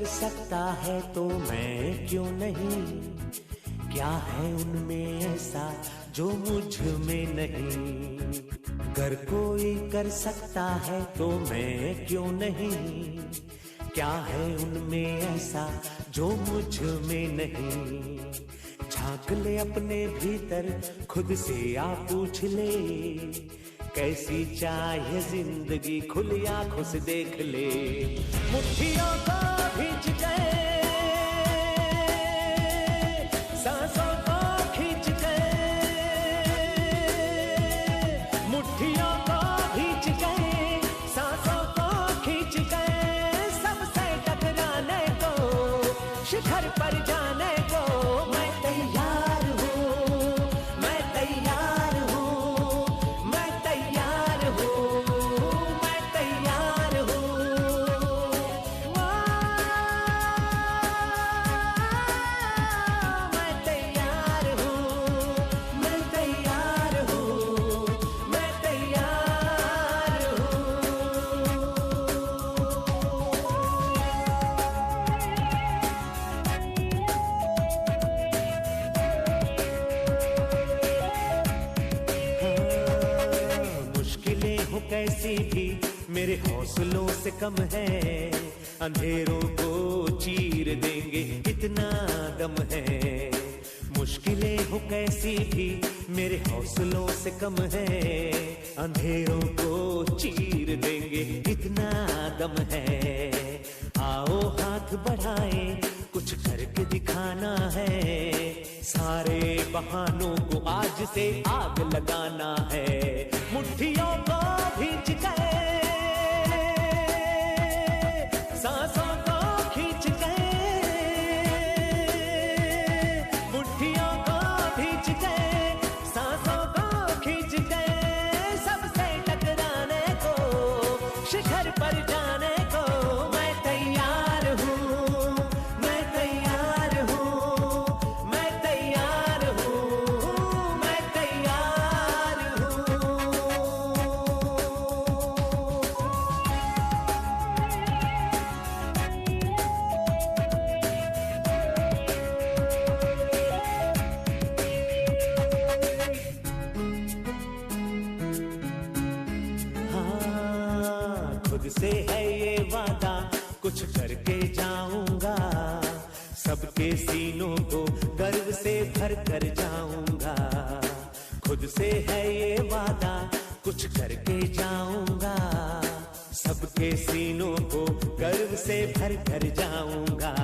कर सकता है तो मैं क्यों नहीं? क्या है उनमें ऐसा जो मुझमें नहीं? अगर कोई कर सकता है तो मैं क्यों नहीं? क्या है उनमें ऐसा जो मुझमें नहीं? झाँक ले अपने भीतर, खुद से आ पूछ ले। कैसी चाहे जिंदगी खुली आंखों से देख ले मुट्ठियों को भींच गए कैसी भी मेरे हौसलों से कम है। अंधेरों को चीर देंगे, इतना दम है। मुश्किलें हो कैसी भी मेरे हौसलों से कम है। अंधेरों को चीर देंगे, इतना दम है। आओ हाथ बढ़ाए, कुछ करके दिखाना है। सारे बहानों को आज से आग लगाना है। मुट्ठियों को भींच गए करके जाऊँगा। सबके सीनों को गर्व से भर कर जाऊँगा। खुद से है ये वादा, कुछ करके जाऊँगा। सबके सीनों को गर्व से भर कर जाऊँगा।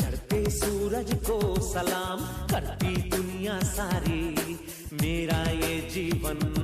चढ़ते सूरज को सलाम करती दुनिया सारी। मेरा ये जीवन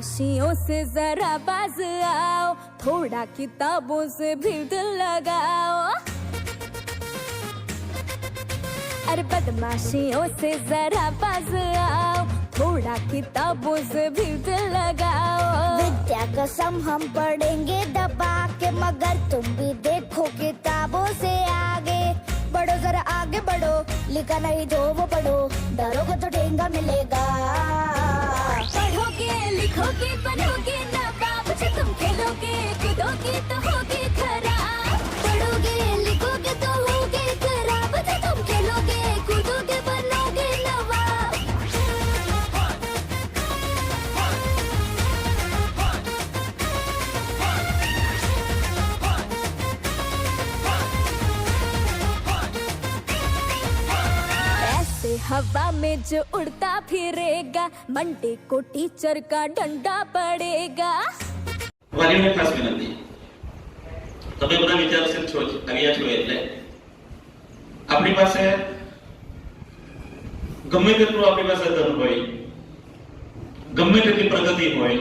बदमाशियों से जरा बाज आओ, थोड़ा किताबों से भी दिल लगाओ। अरे बदमाशियों से जरा बाज आओ, थोड़ा किताबों से भी दिल लगाओ। विद्या कसम हम पढ़ेंगे दबा के, मगर तुम भी देखो किताबों से आगे। बढ़ो जरा आगे बढ़ो, लिखा नहीं जो वो पढ़ो, डरोगे तो ठेंगा मिलेगा। पढ़ोगे लिखोगे बनोगे नवाब जो तुम खेलोगे कूदोगे तो होगे खराब हवा में जो उड़ता फिरेगा मंडे को टीचर का डंडा पड़ेगा વાલીઓને ખાસ વિનંતી તમે બધા વિચારશીલ છો જ, આવ્યા છો એટલે આપણી પાસે ગમે તેટલું આપણી પાસે ધન હોય ગમે તેટલી પ્રગતિ હોય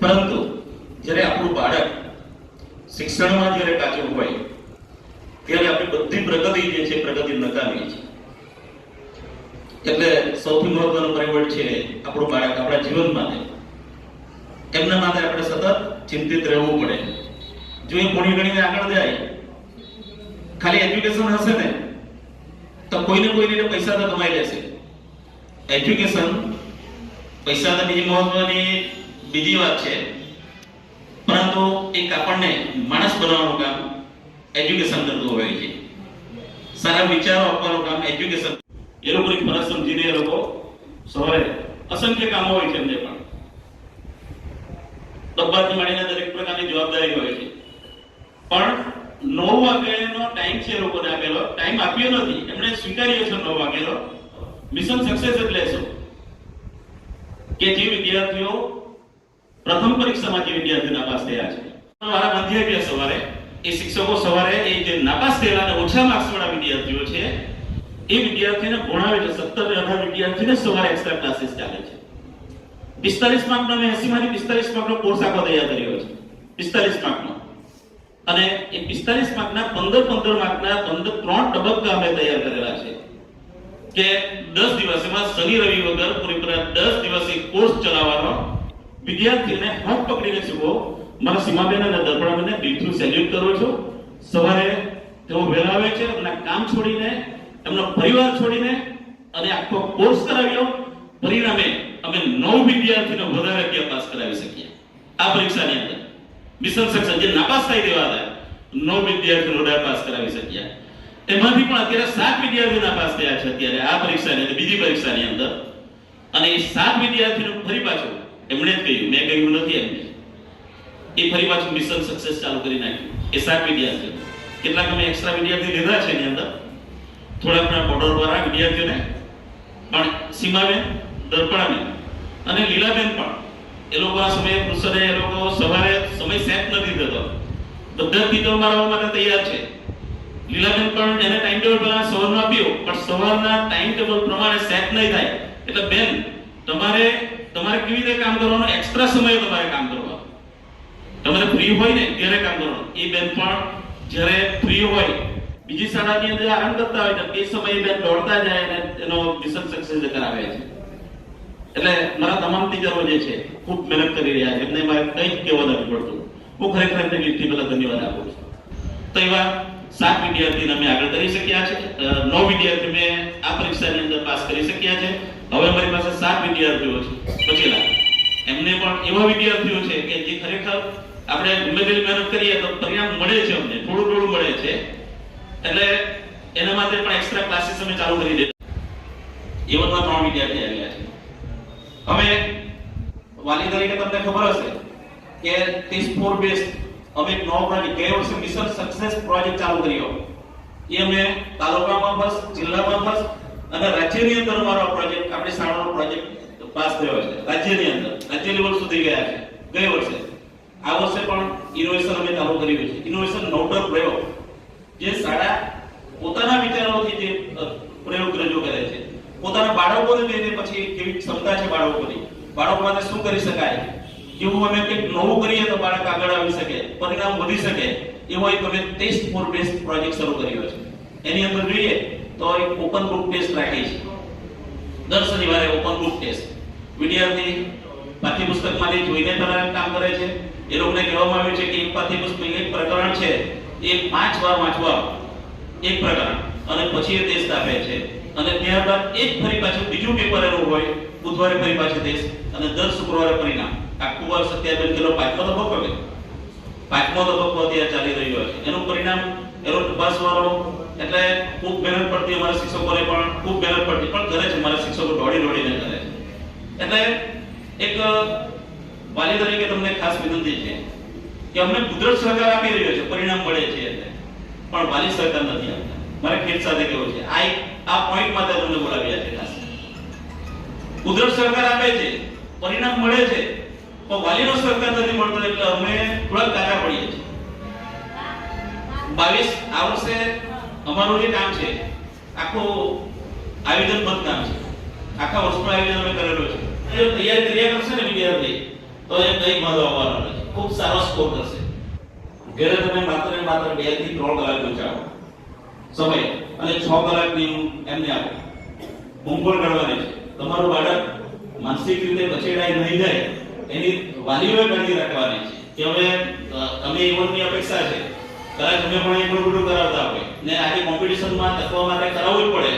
પરંતુ જ્યારે આપણું બાળક શિક્ષણમાં જ્યારે કાચું હોય ત્યારે આપણી બધી પ્રગતિ જે છે પ્રગતિ નકામી છે એટલે સૌથી મહત્વનો પરિબળ છે આપણું બાળક, આપણા જીવન માટે. એમના માટે આપણે સતત ચિંતિત રહેવું પડે. જો એ ભણી ગણીને આગળ જાય, ખાલી એજ્યુકેશન હશે ને, તો કોઈને કોઈને પૈસા તો કમાઈ લેશે. એજ્યુકેશન પૈસા તો બીજી મહત્વની બીજી વાત છે. પરંતુ એક આપણને માણસ બનાવવાનું કામ એજ્યુકેશન કરતું હોય છે. સારા વિચારો આપવાનું કામ એજ્યુકેશન એ લોકોની ફરજ સમજીને એ લોકો સવારે અસંખ્ય કામો હોય છે એમને પણ. ડબ્બાથી માંડીને દરેક પ્રકારની જવાબદારી હોય છે. પણ નવ વાગ્યાનો ટાઈમ છે લોકોને આપેલો. ટાઈમ આપ્યો નથી. એમણે સ્વીકાર્યો છે નવ વાગ્યાનો. મિશન સક્સેસ એટલે શું? કે જે વિદ્યાર્થીઓ પ્રથમ પરીક્ષામાં જે વિદ્યાર્થીઓ નાપાસ થયા છે. મારા મંદિરે સવારે. એ શિક્ષકો સવારે એ જે નાપાસ થયેલા અને ઓછા માર્ક્સ વાળા વિદ્યાર્થીઓ છે એ વિદ્યાર્થીને ભણાવે છે, સત્તર અઢાર વિદ્યાર્થીને સવારે એક્સ્ટ્રા ક્લાસીસ ચાલે છે. પિસ્તાલીસ માર્કનો મેં એસી માંથી પિસ્તાલીસ માર્કનો કોર્સ આખો તૈયાર કર્યો છે. પિસ્તાલીસ માર્કનો અને એ પિસ્તાલીસ માર્કના પંદર પંદર માર્કના પંદર ત્રણ તબક્કા અમે તૈયાર કરેલા છે કે દસ દિવસ એમાં શનિ રવિ વગર પૂરેપૂરા દસ દિવસ એ કોર્સ ચલાવવાનો વિદ્યાર્થીઓને હાથ પકડીને શીખવો મારા સીમાબેન અને દર્પણાબેનને દિલથી સેલ્યુટ કરું છું. સવારે તેઓ વહેલા આવે છે એમના કામ છોડીને એમનો પરિવાર છોડીને અને આખો કોર્સ કરાવ્યો પરિણામે અમે નવ વિદ્યાર્થીને વધારે અગિયાર પાસ કરાવી શકીએ. આ પરીક્ષાની અંદર. મિશન સક્સેસ જે નાપાસ થઈ દેવા હતા, નવ વિદ્યાર્થીઓ વધારે પાસ કરાવી શક્યા. એમાંથી પણ અત્યારે સાત વિદ્યાર્થીઓ નાપાસ થયા છે અત્યારે આ પરીક્ષાની અંદર, બીજી પરીક્ષાની અંદર. અને એ સાત વિદ્યાર્થીનું ફરી પાછું એમણે જ કહ્યું. મેં કહ્યું નથી એમને એ ફરી પાછું મિશન સક્સેસ ચાલુ કરી નાખ્યું. એ સાત વિદ્યાર્થીઓ. કેટલાક અમે એક્સ્ટ્રા વિદ્યાર્થી લીધા છે એની અંદર. થોડા આપણા બોર્ડર વાળા વિદ્યાર્થીઓને, પણ સીમાબેન દર્પણાબેન અને લીલાબેન પણ એ લોકો આ સમયે પુરુષોને એ લોકો સવારે સમય સેટ નથી થતો. બધા ગીતો મારવા માટે તૈયાર છે. લીલાબેન પણ એને ટાઈમ ટેબલ પહેલા સવારનો આપ્યો, પણ સવારના ટાઈમ ટેબલ પ્રમાણે સેટ નહીં થાય. એટલે બેન, તમારે તમારે કેવી રીતે કામ કરવાનો? એક્સ્ટ્રા સમય તમારે કામ કરવાનો. તમારે ફ્રી હોય ને, ત્યારે કામ કરવાનું. એ બેન પણ જ્યારે ફ્રી હોય બીજી શાળાની અંદર આરામ કરતા હોય તો તે સમયે બેન દોડતા જાય અને એનો મિશન સક્સેસ કરાવે છે. એટલે મારા તમામ ટીચરો જે છે, ખૂબ મહેનત કરી રહ્યા છે. એમને મારે કંઈ જ કહેવા નથી પડતું. હું ખરેખર એમને દિલથી પહેલા ધન્યવાદ આપું છું. તો એવા સાત વિદ્યાર્થીને અમે આગળ કરી શક્યા છે. નવ વિદ્યાર્થી મેં આ પરીક્ષાની અંદર પાસ કરી શક્યા છે. હવે મારી પાસે સાત વિદ્યાર્થીઓ છે. બચેલા એમને પણ એવા વિદ્યાર્થીઓ છે કે જે ખરેખર આપણે ગમે તેટલી મહેનત કરીએ તો પરિણામ મળે છે અમને. થોડું થોડું મળે છે. એટલે એના માટે પણ એક્સ્ટ્રા ક્લાસીસ અમે ચાલુ કરી દીધા. એવનમાં ત્રણ વિદ્યાર્થી આવ્યા છે. અમે વાલી તરીકે તમને ખબર હશે કે ટીસ ફોર બેસ્ટ અમે એક પ્રોજેક્ટ ગયા વર્ષે મિશન સક્સેસ પ્રોજેક્ટ ચાલુ કર્યો. એ અમે તાલુકામાં બસ, જિલ્લામાં બસ અને રાજ્યની અંદર અમારો પ્રોજેક્ટ આપણી શાળાનો પ્રોજેક્ટ પાસ થયો છે. રાજ્યની અંદર, રાજ્ય લેવલ સુધી ગયા છે. ગયા વર્ષે, આ વર્ષે પણ ઇનોવેશન અમે ચાલુ કર્યું છે. ઇનોવેશન નવતર પ્રયોગ. જે શાળા પોતાના વિચારોથી જે પ્રયોગ રજૂ કરે છે. પોતાના બાળકોને લઈને પછી કેવી ક્ષમતા છે બાળકોની. બાળકો માટે શું કરી શકાય? કેવું અમે કંઈક નવું કરીએ તો બાળક આગળ આવી શકે, પરિણામ વધી શકે, એવો એક અમે ટેસ્ટ ફોર બેસ્ટ પ્રોજેક્ટ શરૂ કર્યો છે. એની અંદર જોઈએ તો એક ઓપન ગ્રુપ ટેસ્ટ રાખી છે. દર શનિવારે ઓપન ગ્રુપ ટેસ્ટ વિદ્યાર્થી પાઠ્યપુસ્તકમાંથી જોઈને તમારા કામ કરે છે. એ લોકોને કહેવામાં આવ્યું છે કે એક પાઠ્યપુસ્તક એક પ્રકરણ છે. એ પાંચ વાર વાંચવા એક પ્રકરણ અને પછી એ દેશ આપે છે. અને ત્યારબાદ એક ફરી પાછું બીજું પેપર એનું હોય, બુધવારે ફરી પાછું દેશ અને દર શુક્રવારે પરિણામ આખું વર્ષ અત્યારે પેલો પાંચમો તબક્કો હવે પાંચમો તબક્કો અત્યારે ચાલી રહ્યો છે. એનું પરિણામ એનો તપાસવાનો એટલે ખૂબ મહેનત પડતી અમારા શિક્ષકોને પણ, ખૂબ મહેનત પડતી, પણ કરે છે અમારા શિક્ષકો દોડી દોડીને કરે છે. એટલે એક વાલી તરીકે તમને ખાસ વિનંતી છે. કે અમને કુદરત સરકાર આપી રહ્યો છે, પરિણામ મળે છે એટલે. પણ વાલી સરકાર નથી આપતા. મારે ખેત સાથે કેવો છે? આ આ પોઈન્ટ માટે તમને બોલાવ્યા છે ખાસ. કુદરત સરકાર આપે છે, પરિણામ મળે છે, પણ વાલીનો સરકાર નથી મળતો એટલે અમે થોડા કાચા પડીએ છીએ. બાવીસ આ વર્ષે અમારું જે કામ છે, આખું બંધ કામ છે. આખા વર્ષનું આયોજન અમે કરેલું છે. તૈયારી કર્યા કરશે ને વિદ્યાર્થી? તો એ કઈ વાંધો આવવાનો ખૂબ સારો સ્કોર કરશે. ઘરે તમે માત્ર ને માત્ર બેથી ત્રણ કલાક બચાવો. સમય અને છ કલાકની ઊંઘ એમને આપો. ઊંઘ કાઢવાની છે. તમારું બાળક માનસિક રીતે બચેડાય નહીં જાય, એની વાલીઓએ કાળજી રાખવાની છે કે હવે તમે એવોની અપેક્ષા છે. કદાચ તમે પણ એટલું બધું કરાવતા હોય. ને આજે કોમ્પિટિશનમાં તકવા માટે કરાવવું જ પડે.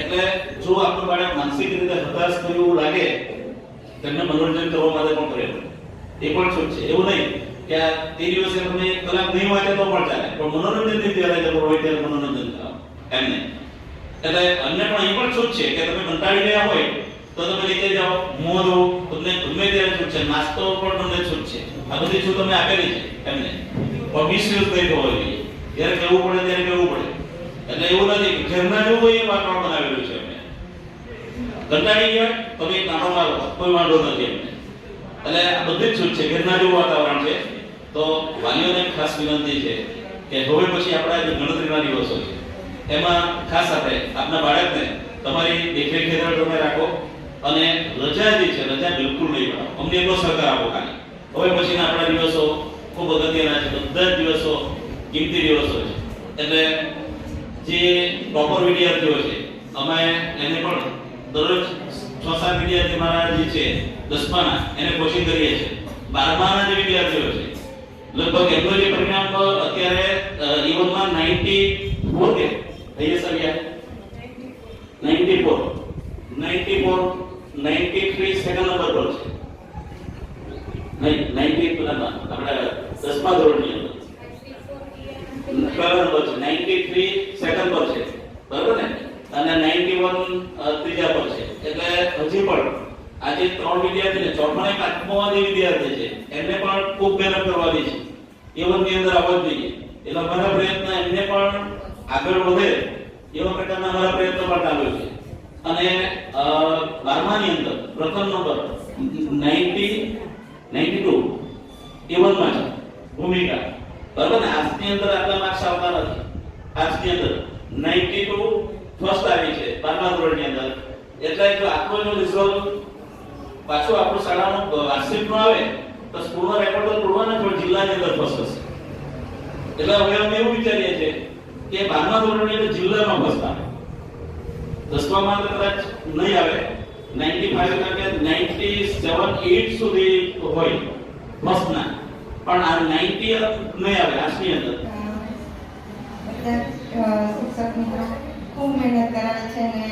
એટલે જો આપણું બાળક માનસિક રીતે હતાશ થયું લાગે, તેમને મનોરંજન કરવા માટે પણ કરે. એ પણ છૂટ છે. એવું નહીં કે આ તે દિવસે તમે કલાક નહીં વાંચે તો પણ ચાલે. પણ મનોરંજનની ત્યારે જરૂર હોય ત્યારે મનોરંજન કરો. એમ નહીં. એટલે અન્ય પણ એ પણ છૂટ છે કે તમે કંટાળી ગયા હોય તો તમે રીતે જાઓ મોં ધો, તમને ગમે ત્યારે છૂટ છે. નાસ્તો પણ તમને છૂટ છે. આ બધી છૂટ તમે આપેલી છે. એમને પણ મિસયુઝ નહીં થવો હોય જ્યારે કેવું પડે, ત્યારે કેવું પડે. એટલે એવું નથી ઘરના જેવું હોય એ વાતાવરણ બનાવેલું છે અમે કંટાળી ગયા, તમે નાનો મારો કોઈ વાંધો નથી એમને. એટલે આ બધી જ છૂટ છે ઘરના જેવું વાતાવરણ છે. તો વાલીઓને ખાસ વિનંતી છે કે હવે પછી આપણા જે ગણતરીના દિવસો છે, એમાં ખાસ આપણે આપના બાળકને તમારી દેખરેખ હેઠળ તમે રાખો અને રજા જે છે, રજા બિલકુલ નહીં પડાવો અમને એટલો સહકાર આપો ખાલી. હવે પછીના આપણા દિવસો ખૂબ અગત્યના છે. બધા જ દિવસો કિંમતી દિવસો છે. એટલે જે ટોપર વિદ્યાર્થીઓ છે, અમે એને પણ દરરોજ છ સાત વિદ્યાર્થી મારા જે છે દસમાના, એને કોચિંગ કરીએ છીએ. બારમાના જે વિદ્યાર્થીઓ છે, લગભગ એમનું જે પરિણામ અત્યારે ઇવનમાં 94 કે થઈ આવ્યા 94 94 93 સેકન્ડ નંબર પર છે નહીં 90 પેલા આપણે દસમા ધોરણની અંદર પહેલા નંબર છે 93 સેકન્ડ પર છે બરાબર ને અને 91 અ, ત્રીજા પર છે એટલે હજી પણ આજે ત્રણ વિદ્યાર્થી ને ચોથા ને પાંચમા જે વિદ્યાર્થી છે એમને પણ ખૂબ મહેનત કરવાની છે એવનની અંદર આવવા જ જોઈએ એટલે અમારા પ્રયત્ન એમને પણ આગળ વધે પ્રકારના અમારા પ્રયત્નો પણ ચાલુ છે. અને બારમાની અંદર, પ્રથમ નંબર, નાઇન્ટી નાઇન્ટી ટુ એવનમાં છે, ભૂમિકા. બરાબર ને? આજની અંદર આટલા માર્ક્સ આવતા નથી. આજની અંદર 92 ફર્સ્ટ આવી છે, બારમા ધોરણની અંદર. એટલે જો આખો રિઝલ્ટ પાછો આપણું શાળાનો વાર્ષિક નો આવે, તો સ્કૂલનો રેકોર્ડ તો તોડવાનો પણ જિલ્લાની અંદર ફર્સ્ટ હશે. એટલે હવે અમે એવું વિચારીએ છીએ કે બારમા ધોરણ એટલે જિલ્લામાં ફર્સ્ટ આવે. દસમામાં કદાચ નહીં આવે. 95 ટકા કે 97 8 સુધી હોય ફર્સ્ટના પણ આ 90 નહીં આવે આજની અંદર. શિક્ષક મિત્રો ખૂબ મહેનત કરાવે છે ને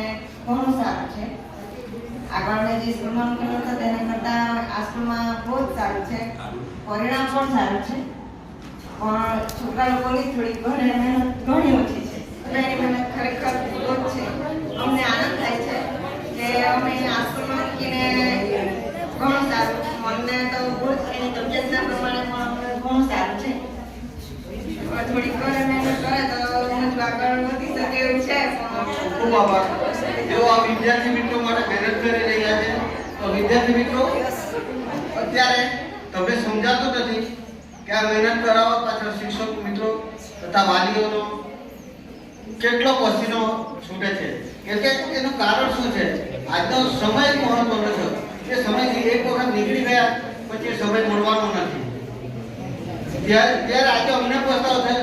ઘણું સારું છે. આગળ જે સ્કૂલમાં કર્યો હતો તેના કરતાં આ સ્કૂલમાં બહુ જ સારું છે. પરિણામ પણ સારું છે. પણ છોકરા લોકોની થોડી ઘણી ઓછી છે. એની મહેનત ખરેખર છે. અમને આનંદ થાય છે કે અમે આશ્રમ મૂકીને ઘણું સારું અમને તો એની તબિયતના પ્રમાણે પણ ઘણું સારું છે. થોડીક ઘરે કરે તો હજુ આગળ શકે એવું છે ખૂબ આ વિદ્યાર્થી મિત્રો માટે મહેનત કરી રહ્યા છે. તો વિદ્યાર્થી મિત્રો અત્યારે તમે સમજાતું નથી. આ મહેનત કરાવવા પાછળ શિક્ષક મિત્રો તથા વાલીઓનો કેટલો પસીનો છૂટે છે? કે એનું કારણ શું છે? આજનો સમય મહત્વનો છે એ સમયથી એક વખત નીકળી ગયા, પછી સમય મળવાનો નથી. ત્યારે ત્યારે આજે અમને પસ્તાવ છે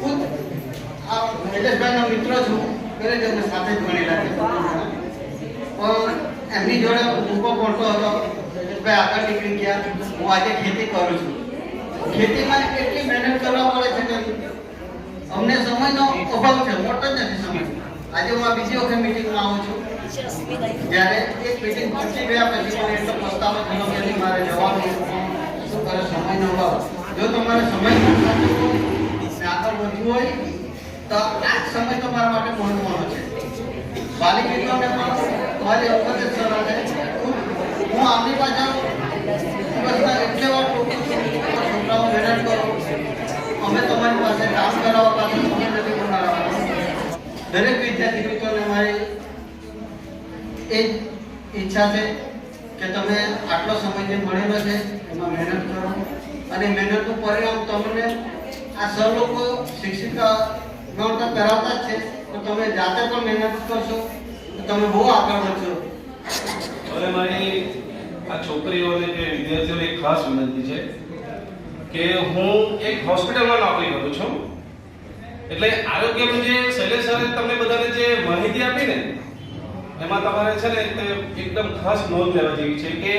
ખુદ આ નિલેશભાઈનો મિત્ર છું, ઘરે જ અમે સાથે જ ભણેલા છે. પણ એમની જોડે મૂકો પડતો હતો નિલેશભાઈ આગળ નીકળી ગયા, હું આજે ખેતી કરું છું. ખેતીમાં કેટલી મહેનત કરવા પડે છે અમને સમયનો અભાવ છે, મોટો જ નથી સમય. આજે હું આ બીજી વખત મિટિંગમાં આવું છું. જ્યારે એક મિટિંગ પતી ગયા પછી મને એટલો પસ્તાવો થયો કે મારે જવાનું શું કરે સમયનો અભાવ? જો તમારે સમય આગળ વધવું હોય, તો આ સમય તમારા માટે મહત્વનો છે. વાલી મિત્રોને પણ મારી અવગત જ સલાહ છે હું- હું આમની પાછળ દિવસના એટલે વાર ટોકું છું કે છોકરાઓ મહેનત કરો અમે તમારી પાસે કામ કરાવવા પાસે સમય નથી બનાવવા દરેક વિદ્યાર્થી મિત્રોને મારી એ ઈચ્છા છે કે તમે આટલો સમય જે મળેલો છે, એમાં મહેનત કરો. અને મહેનતનું પરિણામ તમને આ સર લોકો શિક્ષિકા ગણતર કરાવતા જ છે. તો તમે જાતે પણ મહેનત કરશો, તો તમે બહુ આગળ વધશો. હવે મારી આ છોકરીઓને કે વિદ્યાર્થીઓને ખાસ વિનંતી છે કે હું એક હોસ્પિટલમાં નોકરી કરું છું. એટલે આરોગ્યનું જે શૈલેષ સરે તમને બધાને જે માહિતી આપી ને એમાં તમારે છે ને એકદમ ખાસ નોંધ લેવા જેવી છે કે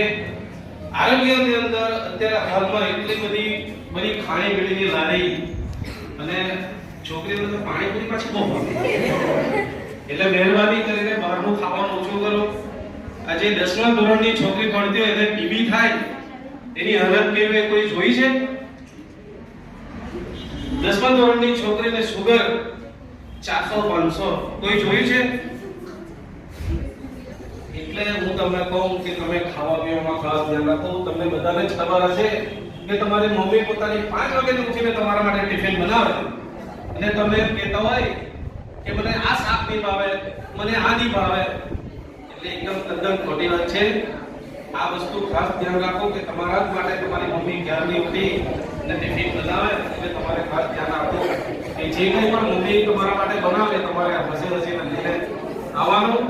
આરોગ્યની અંદર અત્યારે હાલમાં એટલી બધી બધી ખાણીપીણીની લારી અને છોકરીઓને તો પાણીપુરી પાછી બહુ એટલે મહેરબાની કરીને બહારનું ખાવાનું ઓછું કરો. આજે દસમા ધોરણની છોકરી ભણતી હોય એને ટીબી થાય, એની હાલત કેવી કોઈ જોઈ છે? દસમા ધોરણની છોકરીને સુગર ચારસો, પાંચસો. કોઈ જોયું છે? એટલે હું તમને કહું કે તમે ખાવા પીવામાં ખાસ ધ્યાન રાખો. તમને બધાને જ ખબર હશે કે તમારી મમ્મી પોતાની પાંચ વાગે ઉઠીને તમારા માટે ટિફિન બનાવે. અને તમે કહેતા હોય કે મને આ શાક નહીં ભાવે, મને આ નહીં ભાવે. એટલે એકદમ તદ્દન ખોટી વાત છે. આ વસ્તુ ખાસ ધ્યાન રાખો કે તમારા જ માટે તમારી મમ્મી ક્યારની ઉઠી અને ટિફિન બનાવે એટલે તમારે ખાસ ધ્યાન આપો કે જે કંઈ પણ મૂવી તમારા માટે બનાવે, તમારે હસી હસીને લઈને આવવાનું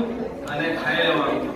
અને ખાઈ લેવાનું.